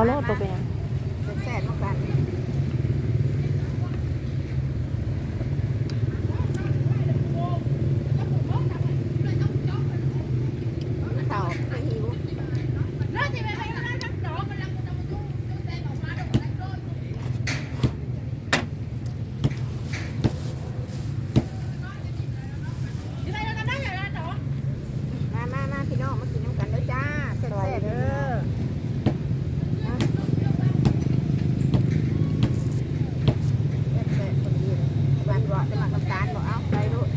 าโลดตัวเป็นหยัง แซ่บๆเหมือนกันเต่าไม่หิว มามามาพี่น้องมากินน้ำกันเด้อจ้าแซ่บๆเด้อนะแซ่บๆคนดีเลยหวานบ่จะหมักน้ำตาลบ่เอาไปลูก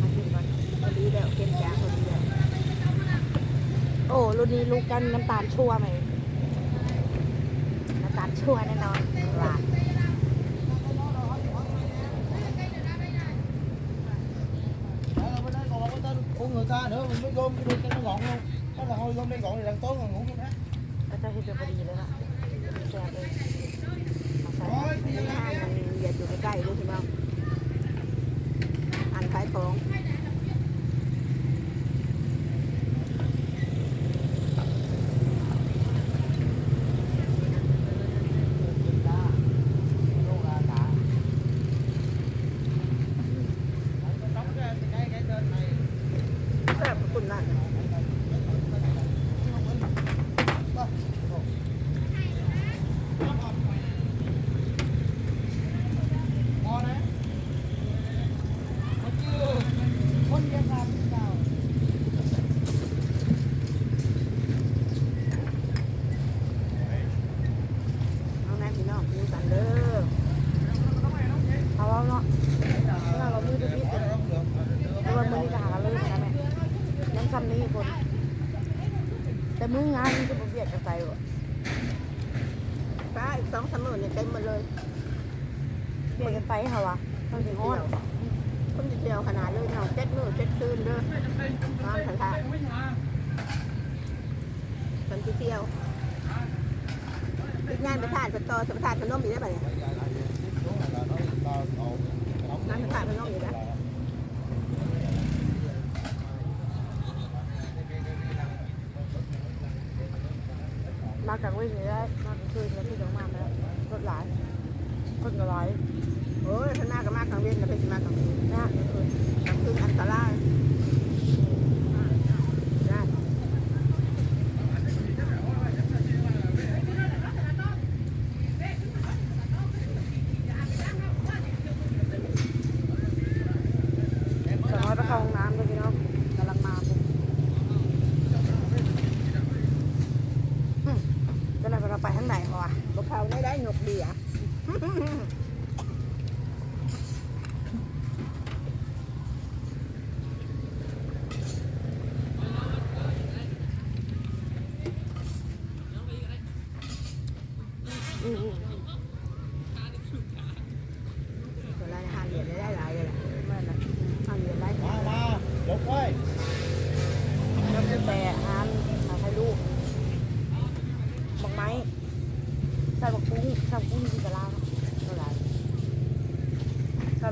มากินก่อนคนดีแล้วเค็มจางคนดีแล้ว โอ้รุ่นนี้ลูกกันน้ำตาลชั่วไหมน้ำตาลชั่วแน่นอนหวาน Con người ta nữa mình mới gom cái được cho nó gọn luôn Đó là thôi gom đây gọn thì đằng tối còn ngủ không khác ก็จะเห็นเป็นพอดีเลยนะแกะเลยมาใส่ Thôi นี่ห้างมันอย่าอยู่ใกล้ๆลูกพี่น้องอันขายของ แซ่บขอบคุณมากเอาแม่พี่น้องกินกันเด้อ เอาเอาเนาะเมื่อเรามือจะพิษเพราะว่ามือนี่ก็หากันเลยนะแม่ยังทำนี่คนแต่มืองานมันจะบ่เบียดกันไปบ่ป้าอีกสองสามหมื่นเนี่ยเต็มหมดเลยเบียดกันไปเหรอวะต้องถึงฮ้อนคนจะเดียวขนาดเลยเนาะเจ็ดมือเจ็ดคืนเด้อน้องสันทาคนที่เที่ยวอีกงานประธานสตอสประธานพนมอยู่ได้ป่ะเนี่ย งานประธานพนมอยู่นะมาจากวิ่งเลยได้มากลางคืนแล้วที่ตรงมาแล้วรถหลายคนก็หลายเฮ้ยข้างหน้าก็มากกลางเว้นนะเป็นมากกลางคืนนะกลางคืนกลางคืนอันตรายนะ สองร้อยไปเข้าห้องน้ำเลยพี่น้องกำลังมาปุ๊บอืมจะไหนเราไป ทางไหนเหรอวะบกเขาได้ได้หนกดีอะอืม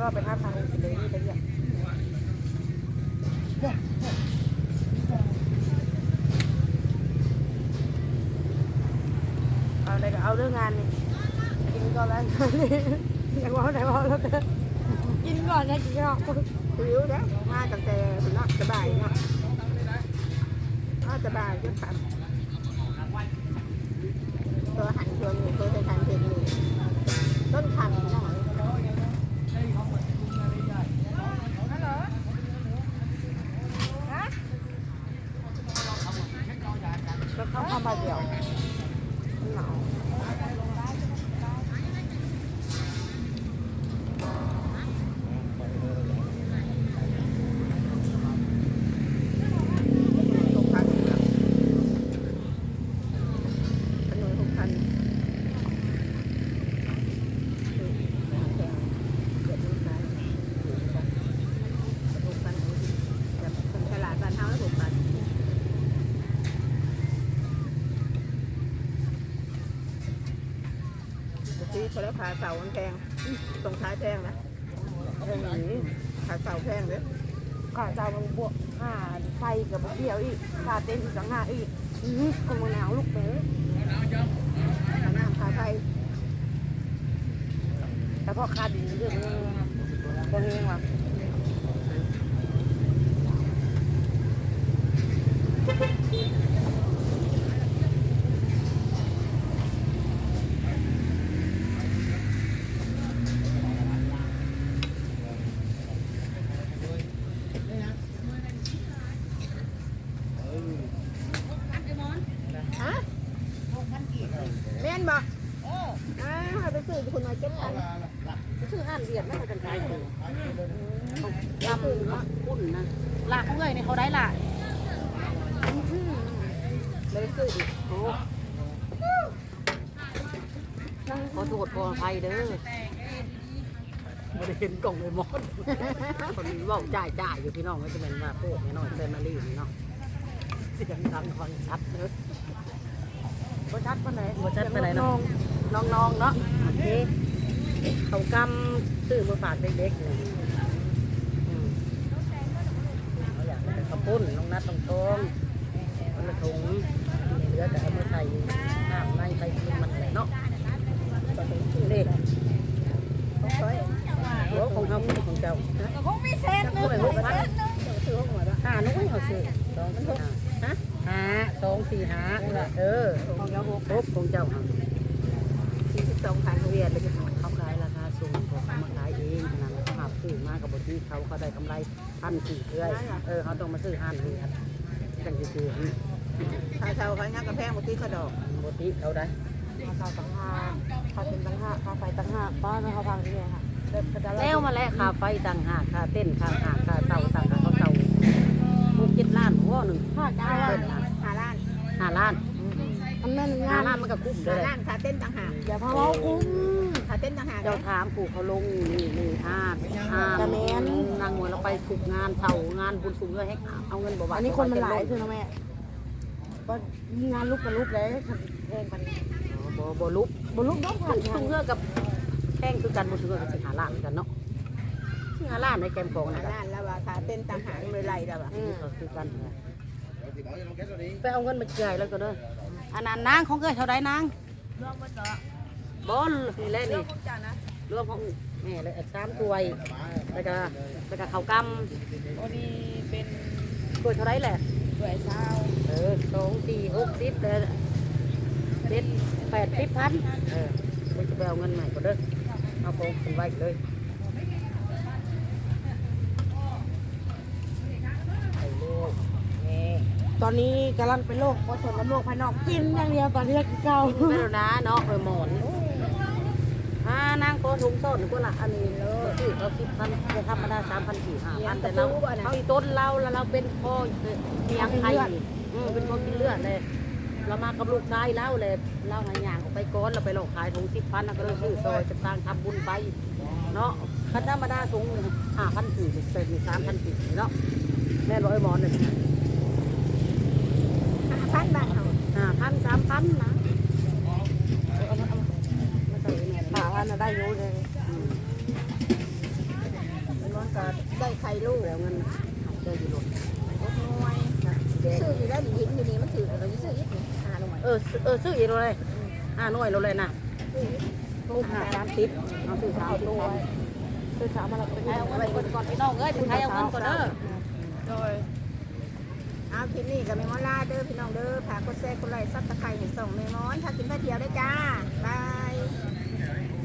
ถ้าเราไปทานทางอื่นเลยนี่จะเรียกเอาอะไรก็เอาเรื่องงานนี่กินก่อนแล้วอยากว่าไหนว่าแล้วกินก่อนนะกินก่อนหิวแล้วมาตั้งแต่เนาะสบายนาะอ้อสบายจนขันตัวหันชวนอยู่ตัวจะทันเพลงนี่ต้นขัน เนาะ ก็เข้าข้ามบาเดียวมันหนาว หกพันขนมหกพันแบบคนฉลาดบ้านเฮาแล้วหกพัน ซื้อเขาแล้วขาเสามันแพงตรงท้ายแพงนะเออหนีขาเสาแพงเลยข้าเจ้ามันบวกค่าไฟกับบวกเดียวอีกค่าเต้นอีกสังหาอีกออื้อหือคนมะนาวลูกเต๋อขาน้ำขาไฟแต่พ่อคาดินเรื่องบ่เฮงว่ะฮะแม่นบ่เอออ่าไปซื้อคุณมาเจ็ดพัน ชื่ออ่านเวียดไม่กันไกลเลยยำปุ่นนะลากเอ้ยนี่เขาได้ละเลยซื้อดิโอ้ขอโทษขออภัยเด้อไม่ได้เห็นกล่องเลยมอนคนนี้เว่าจ่ายจ่ายอยู่พี่น้องก็จะเป็นว่าโป๊กแน่นอนเซมารีนี่เนาะเสียงดังฟังชัดเด้อบ่ชัดปานไหนบ่ชัดปานไหนเนาะน้องๆเนาะโอเค เขากำซื้อมาฝากเด็กๆนี่อืมเขาอยากได้ข้าวปุ้นน้องนัดน้องทองคนละถุงเหลือแต่เอามาใส่น้ำในไปกินมันแหละเนาะเด็กเฮ้หัวของเขาของเจ้าคงมีเส้นนึงด้วยหกพันซื้อหัวละห้านุ้ยเขาซื้อสองสี่ห้าฮะหาสองสี่หาเออของเจ้าหกของเจ้าสี่สิบสองพันเวียนเลย เขาขายรงเขามาขายเองขนาดเขาหับซื้อมากับบที่เขาเขาได้กำไรพันสี่เรื่อยเออเขาต้องมาซื้อห้านเรือนจังจะซื้อค่าเช่าเขาเนี่ยกระแพงบทีเขาดอกบทีเขาได้ค่าตั้งห้าค่าเป็นตั้งห้าค่าไฟตั้งห้าป้าเขาฟังที่ไงค่ะเด็กกระดาษแล้วมาแล้วค่าไฟต่างหากค่าเต้นค่าหาค่าเสาต่างหากเขาเสาหกเจ็ดล้านหัวหนึ่งห้าจ้าเต้นหาล้านห้าล้านมันแม่นห้าล้านมันก็คุ้มเลหายล้านขาเต้นต่างหากอย่าพะเว้าคุ้ม เต้นต่างหากเจ้าถามปู่เขาลงนี่หนี่งห้าห้าแม่น นางมวยเราไปถูกงานเสางานบุญสูงเลยให้เอาเงินบ่บาอันนี้คนมันหลายคือนะแม่ก็งานลุกกับลุกเลยแพงมันบ่บ่ลุกบนลุกต้องผ่านสูทางเงือกับแป้งคือกันบุญสูงเพื่อกับสิหาล้านกันเนาะสิหาล้านในแกมกองนะล้านแล้วว่าขาเต้นต่างหากไม่ไรแล้วว่ะคือกันไปเอาเงินมาจ่ายแล้วก็เด้ออันนั้นนางของเกิดเท่าใดนาง รวมหมดเนาะ บอลนี่แหละนี่พวกจ้านะรวมของแม่เลยสามถ้วยแล้วก็แล้วก็ข้าวกพอดีเป็นำถ้วยเท่าไรแหละสวยเช้าเออสองสี่หกสิบเด้อเจ็ดแปดสิบพันเออไม่จะไปเอาเงินใหม่ก็เด้อเอาของคุณไว้เลยไอ้ลูกแม่ตอนนี้กำลังเป็นโรคผสมกับโรคภายนอกกินอย่างเดียวตอนนี้ก็เก่าไม่แล้วนะเนาะเออหมอนอ่า นางโกถุงส้นก็ละอันนี้เลยที่เขาสิบพันจะธรรมดาสามพันสี่ห้าพันแต่เราเขาอีต้นเราแล้วเราเป็นพ่อเมียงไทยอืมเป็นคนกินเลือดเลย เรามากับลูกชายเล่าเลยเล่าหายางออกไปก้อนเราไปหลอกขายถุงสิบพันก็เลยซื้อซอยจะสร้างทำบุญไปเนาะคันธรรมดาถุงห้าพันสี่เศษสามพันสี่เนาะแม่บอกไอ้หมอนเนี่ยหาพันบาทเขาห้าพันสามพันนะไม่ใช่แม่ หาพันได้รู้เลยมันก็ได้ไข่ลูกแล้วเงินเจออยู่หลดโอ้ยแดงซื้ออยู่ได้ดีอยู่นี่มันถือเราจะซื้ออีกนี่หาลงมาเออเออซื้ออีกเลยห้าหน่วยเราเลยนะลูกห้าสามสิบเอาซื้อสามสิบพันคือสามมาเราเป็นให้เอาเงินก่อนก่อนพี่น้องเอ้ยให้เอาเงินก่อนเด้อโดยเอาคลิปนี้กับเมมอนลาเด้อพี่น้องเด้อฝากกดแชร์กดไลค์ซับสไครต์ให้ส่งเมมอนถ้ากินแค่เดียวได้จ้าบาย